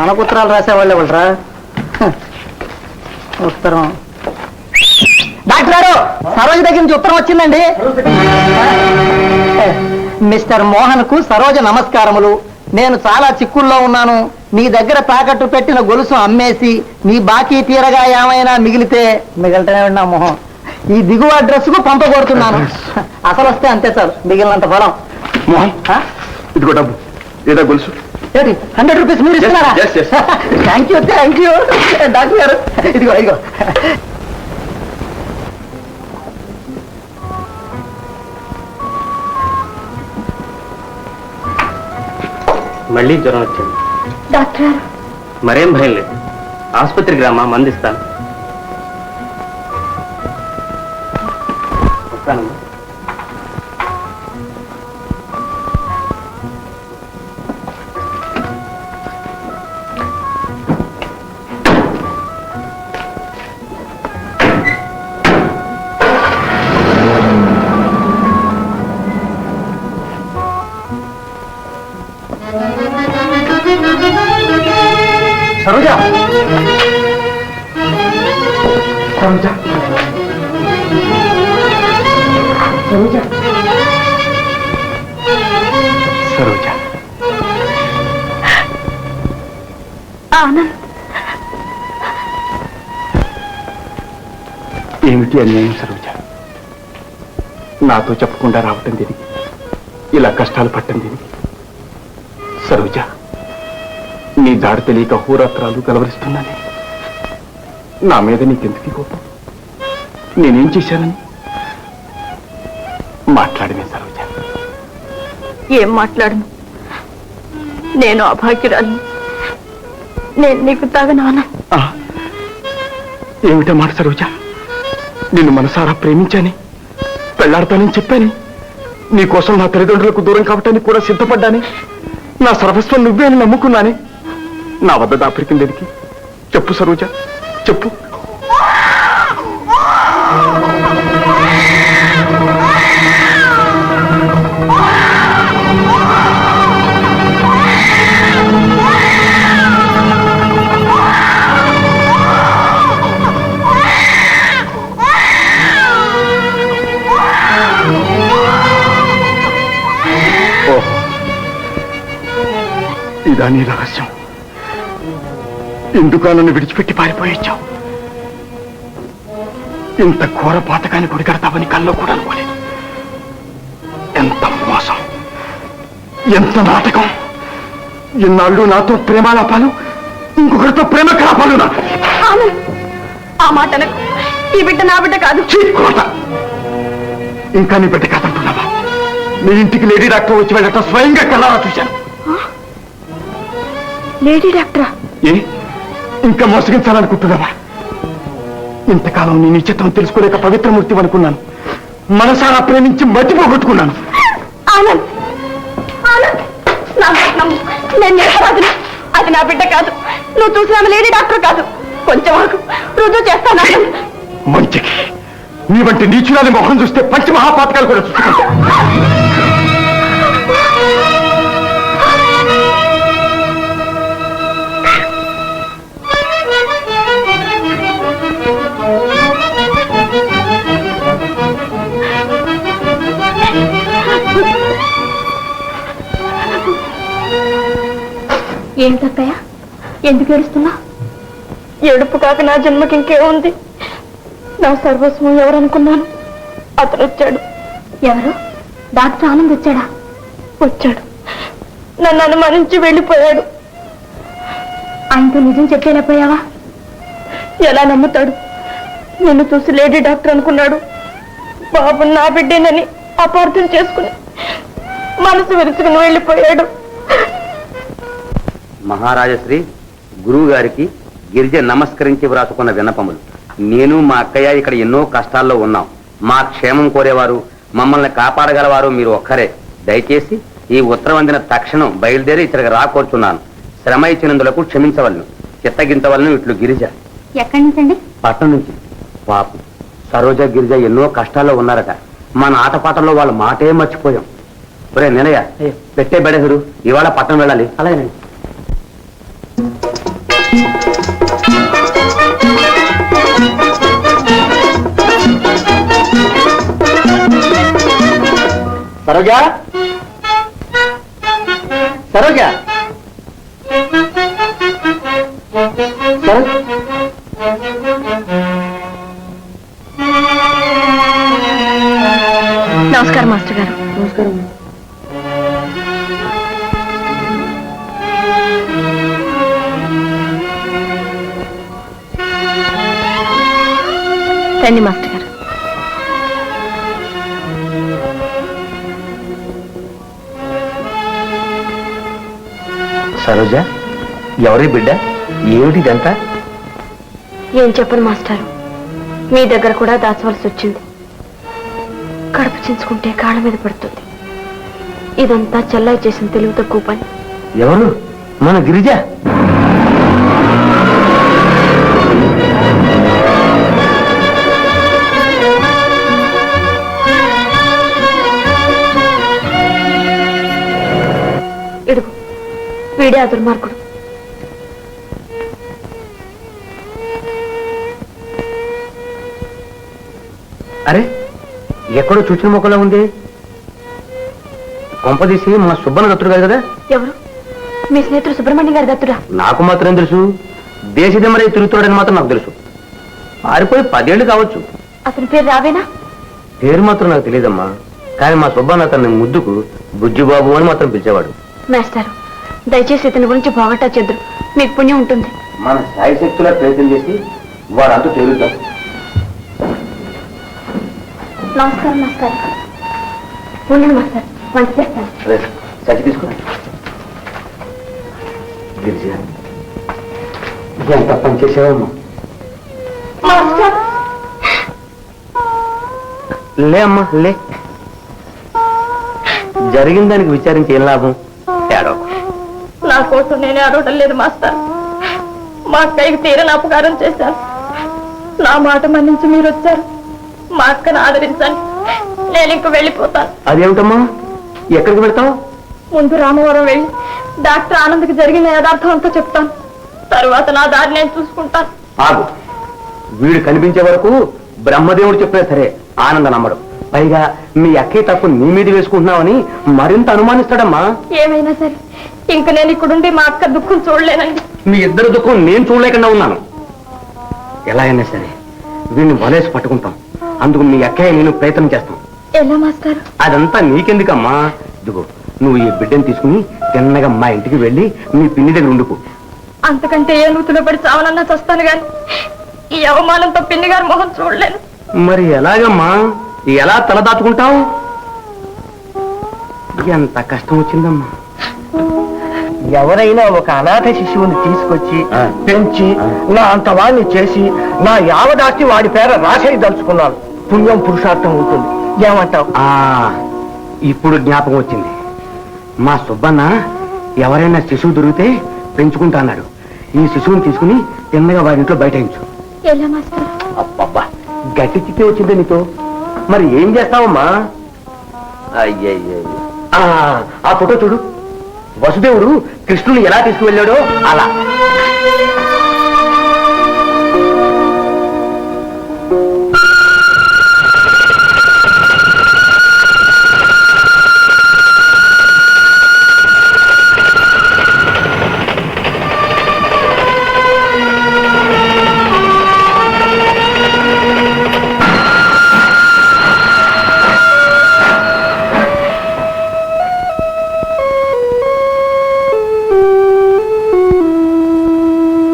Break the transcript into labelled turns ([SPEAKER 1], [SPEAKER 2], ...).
[SPEAKER 1] మనకు ఉత్తరాలు రాసేవాళ్ళు ఎవరురా హ. ఉత్తరం. డాక్టర్ గారు సరోజ దగ్గర నుంచి ఉత్తరం వచ్చిందండి. మిస్టర్ మోహన్కు సరోజ నమస్కారములు. నేను చాలా చిక్కుల్లో ఉన్నాను. నీ దగ్గర తాకట్టు పెట్టిన గొలుసు అమ్మేసి నీ బాకీ తీరగా ఏమైనా మిగిలితే మిగలటనే ఉన్నా మొహం. ఈ దిగువ అడ్రస్కు పంపగొడుతున్నాను అసలు వస్తే అంతే సార్ మిగిలినంత ఫలం
[SPEAKER 2] మోహన్ ఇదిగో డబ్బు. ఏదో గొలుసు.
[SPEAKER 1] ఏంటి హండ్రెడ్ రూపీస్ మీరు ఇస్తున్నారా. Thank you thank you doctor గారు ఇదిగో ఇదిగో.
[SPEAKER 3] మళ్ళీ జ్వరం వచ్చింది.
[SPEAKER 4] డాక్టర్
[SPEAKER 3] మరేం భయం లేదు. ఆసుపత్రికి రామా మందిస్తాను వస్తానమ్మా.
[SPEAKER 2] సరోజ! సరోజ! సరోజ! సరోజ!
[SPEAKER 4] ఆనంద్!
[SPEAKER 2] ఏమిటి అన్యాయం సరోజ? నాతో చెప్పకుండా రావటం దీనికి? ఇలా కష్టాలు పట్టం దీనికి? సరోజ! దాడి తెలియక హోరాత్రాలు కలవరిస్తున్నానే. నా మీద నీకెందుకు కోపం? నేనేం చేశానని? మాట్లాడమే సరోజ.
[SPEAKER 4] ఏం మాట్లాడను? నేను అభాగ్యురాలు నేను నీకు తగను ఆనంద్
[SPEAKER 2] ఆ, ఏమిటా మాట సరోజ? నిన్ను మనసారా ప్రేమించాని? పెళ్ళాడతానని చెప్పాని? నీకోసం నా తల్లిదండ్రులకు దూరం కావటానికి కూడా సిద్ధపడ్డాని? నా సర్వస్వం నువ్వే అని నమ్ముకున్నాని? నా వద్ద దాపరికం దేనికి చెప్పు సరోజ చెప్పు. ఇదా నీ రహస్యం. ఎందుకు నన్ను విడిచిపెట్టి పారిపోయొచ్చావు? ఇంత ఘోర పాతకాన్ని కొడిగడతావని కల్లో కూడా అనుకోలేదు. ఎంత మోసం ఎంత నాటకం ఇన్నాళ్ళు నాతో ప్రేమాలాపాలు ఇంకొకరితో ప్రేమ కలాపాలు నా
[SPEAKER 4] ఆ మాట. ఈ బిడ్డ నా బిడ్డ కాదు.
[SPEAKER 2] ఇంకా నీ బిడ్డ కాదంటున్నావా? నీ ఇంటికి లేడీ డాక్టర్ వచ్చి వెళ్ళటం స్వయంగా కళ్ళారా చూశాను.
[SPEAKER 4] లేడీ డాక్టరా?
[SPEAKER 2] ఏ? ఇంకా మోసగించాలనుకుంటున్నావా? ఇంతకాలం నీ నిశ్చితం తెలుసుకోలేక పవిత్రమూర్తి అనుకున్నాను. మనసారా ప్రేమించి మర్చిపోగొట్టుకున్నాను
[SPEAKER 4] ఆనంద్! ఆనంద్. నేను నిరపరాధిని అది నా బిడ్డ కాదు. నువ్వు చూసిన లేడీ డాక్టర్ కాదు. కొంచెం ఆగు. రుజువు చేస్తాను
[SPEAKER 2] మంచికి. నీ వంటి నీచురాలి మొహం చూస్తే పంచ మహాపాతకాలు కూడా చూసుకుంటా
[SPEAKER 4] ఏంటత్తయ్య? ఎందుకు ఏడుస్తున్నా ఏడుపు కాక నా జన్మకి ఇంకేముంది నా సర్వస్వం ఎవరనుకున్నాను? అతను వచ్చాడు. ఎవరు? డాక్టర్ ఆనంద్ వచ్చాడా? వచ్చాడు. నన్ను అనుమానించి వెళ్ళిపోయాడు. ఆయనతో నిజం చెప్పేలేకపోయావా ఎలా నమ్ముతాడు? నిన్ను చూసి లేడీ డాక్టర్ అనుకున్నాడు. బాబు నా బిడ్డేనని అపార్థం చేసుకుని మనసు విరుచుకుని వెళ్ళిపోయాడు.
[SPEAKER 3] మహారాజశ్రీ గురువు గారికి గిరిజ నమస్కరించి వ్రాసుకున్న విన్నపములు. నేను మా అక్కయ్య ఇక్కడ ఎన్నో కష్టాల్లో ఉన్నాం. మా క్షేమం కోరేవారు మమ్మల్ని కాపాడగలవారు మీరు ఒక్కరే. దయచేసి ఈ ఉత్తరం అందిన తక్షణం బయలుదేరి ఇక్కడికి రాకూర్చున్నాను. శ్రమ ఇచ్చినందులకు క్షమించవలను. చిత్తగించవలను ఇట్లు గిరిజ.
[SPEAKER 4] ఎక్కడి నుంచండి?
[SPEAKER 3] పట్టణం నుంచి. పాపం సరోజ గిరిజ ఎన్నో కష్టాల్లో ఉన్నారట. మన ఆటపాటల్లో వాళ్ళ మాటే మర్చిపోయాం. ఒరే నిలయ పెట్టే బడేదురు. ఇవాళ పట్టణం వెళ్ళాలి.
[SPEAKER 1] అలాగేనండి. సరోజా? సరోజా? సరోజ
[SPEAKER 4] నమస్కారం మాస్టర్ గారు.
[SPEAKER 1] నమస్కారం.
[SPEAKER 4] రండి మాస్టర్.
[SPEAKER 3] సరోజ ఎవరి బిడ్డ? ఏమిటి ఇదంతా
[SPEAKER 4] ఏం చెప్పను మాస్టారు. మీ దగ్గర కూడా దాచవలసి వచ్చింది కడుపు చించుకుంటే కాళ్ళ మీద పడుతుంది. ఇదంతా చెల్లాయి చేసిన తెలివి తక్కువ పని.
[SPEAKER 3] ఎవరు? మన గిరిజ?
[SPEAKER 4] వీడే ఆ దుర్మార్గుడు
[SPEAKER 3] అరే ఎక్కడో చూచిన మొక్కలా ఉంది. కొంపదీసి మన సుబ్బన్న దత్తుడు కాదు కదా?
[SPEAKER 4] ఎవరు? మీ స్నేహితుడు సుబ్రహ్మణ్యం గారి దత్తుడా?
[SPEAKER 3] నాకు మాత్రం తెలుసు? దేశదమ్మరే తిరుగుతాడని మాత్రం నాకు తెలుసు. పారిపోయి పదేళ్ళు కావచ్చు.
[SPEAKER 4] అతని పేరు రావేనా?
[SPEAKER 3] పేరు మాత్రం నాకు తెలియదమ్మా. కానీ మా సుబ్బన్న అతన్ని ముద్దుకు బుజ్జిబాబు అని మాత్రం పిలిచేవాడు.
[SPEAKER 4] మేస్టారు దయచేసి ఇతని గురించి బాగట్టా చెద్దు మీకు పుణ్యం ఉంటుంది.
[SPEAKER 3] మన శాయశక్తులా ప్రయత్నం చేసి వాడంతా తేలుద్దాం.
[SPEAKER 4] నమస్కారం మాస్టర్ ఉండండి మాస్టర్. వంట చేస్తాను.
[SPEAKER 3] సచి గిరిజ ఎంత పని చేసావమ్మా లే అమ్మా లే. జరిగిన దానికి విచారించి ఏం లాభం?
[SPEAKER 4] కోసం నేనే అడవటం లేదు మాస్టర్. మా అక్కయ్యకి తీరని అపకారం చేశాను. నా మాట మన్నించి మీరు వచ్చారు. మా అక్కను ఆదరించండి. నేను ఇంక వెళ్ళిపోతాను.
[SPEAKER 3] అదేమిటమ్మా? ఎక్కడికి వెళ్తావు?
[SPEAKER 4] ముందు రామవరం వెళ్ళి డాక్టర్ ఆనంద్కి జరిగిన యథార్థం అంతా చెప్తాను. తర్వాత నా దారి నేను చూసుకుంటాను.
[SPEAKER 3] ఆగు. వీడు కనిపించే వరకు బ్రహ్మదేవుడు చెప్పినా సరే ఆనంద నమ్మడు. పైగా మీ అక్కయ్య తప్పు నీ మీద వేసుకుంటున్నావని మరింత అనుమానిస్తాడమ్మా.
[SPEAKER 4] ఏమైనా సరే ఇంక నేను ఇక్కడుండి మా అక్క దుఃఖం చూడలేనండి.
[SPEAKER 3] మీ ఇద్దరు దుఃఖం నేను చూడలేకుండా ఉన్నాను. ఎలా అయినా సరే వీడిని వలేసి పట్టుకుంటాం. అందుకు మీ అక్కయ్య నేను ప్రయత్నం చేస్తాం.
[SPEAKER 4] ఎలా మాస్టర్?
[SPEAKER 3] అదంతా నీకెందుకమ్మా? ఇదిగో నువ్వు ఈ బిడ్డను తీసుకుని తిన్నగా మా ఇంటికి వెళ్ళి మీ పిన్ని దగ్గర ఉండుకో.
[SPEAKER 4] అంతకంటే ఏ నూతులో పడి చావనన్నా చస్తాను గాని ఈ అవమానంతో పిన్ని గారి మొహం చూడలేను.
[SPEAKER 3] మరి ఎలాగమ్మా? ఎలా తల దాచుకుంటావు ఎంత కష్టం వచ్చిందమ్మా.
[SPEAKER 1] ఎవరైనా ఒక అనాథ శిశువుని తీసుకొచ్చి. పెంచి. నా అంత వాడిని చేసి నా యావదాస్తి వాడి పేర రాసేయి దలుచుకున్నాను పుణ్యం పురుషార్థం ఉంటుంది ఏమంటావు?
[SPEAKER 3] ఆ ఇప్పుడు జ్ఞాపకం వచ్చింది. మా సుబ్బన్న ఎవరైనా శిశువు దొరికితే పెంచుకుంటా అన్నాడు. ఈ శిశువుని తీసుకుని తిన్నగా వాడి ఇంట్లో బయటయించు.
[SPEAKER 4] ఎలా మాస్టర్?
[SPEAKER 3] అబ్బబ్బా గట్టి చిక్కి వచ్చిందే నీతో. మరి ఏం చేస్తావమ్మా? అయ్యయ్య ఆ ఫోటో చూడు. వసుదేవుడు కృష్ణుని ఎలా తీసుకువెళ్ళాడో అలా.